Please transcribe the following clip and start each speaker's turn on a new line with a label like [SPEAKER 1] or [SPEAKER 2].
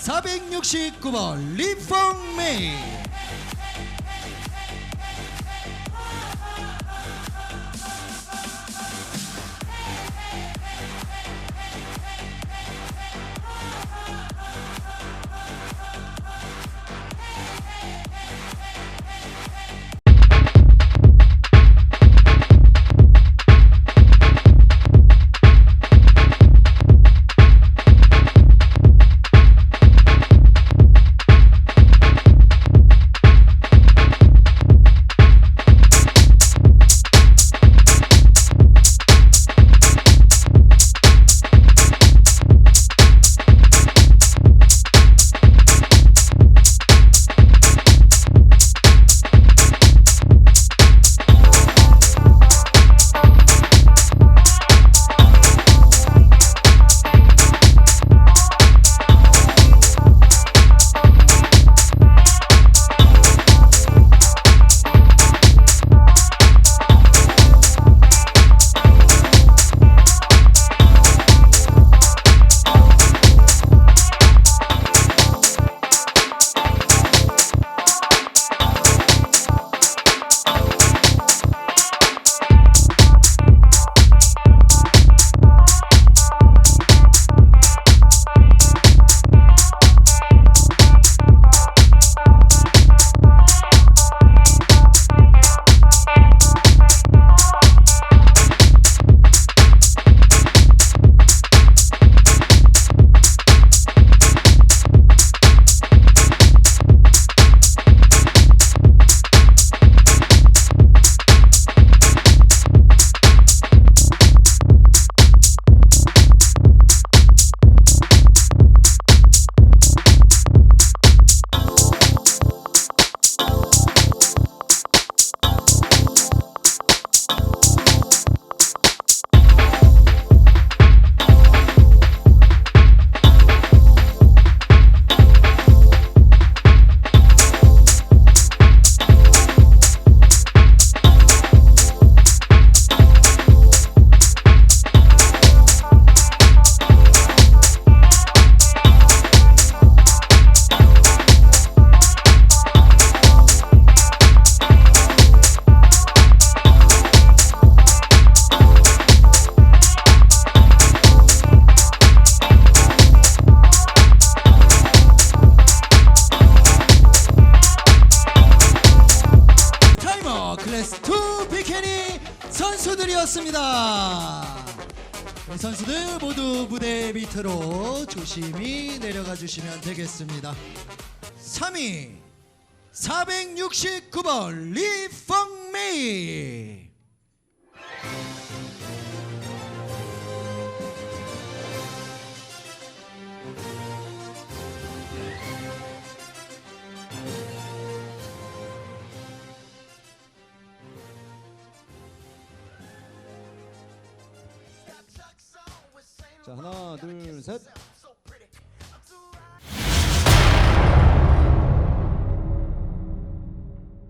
[SPEAKER 1] 469번 리펑메이 클래스 2 비케니 선수들이었습니다. 이 선수들 모두 무대 밑으로 조심히 내려가 주시면 되겠습니다. 3위 469번 리펑메이
[SPEAKER 2] 자 하나 둘 셋.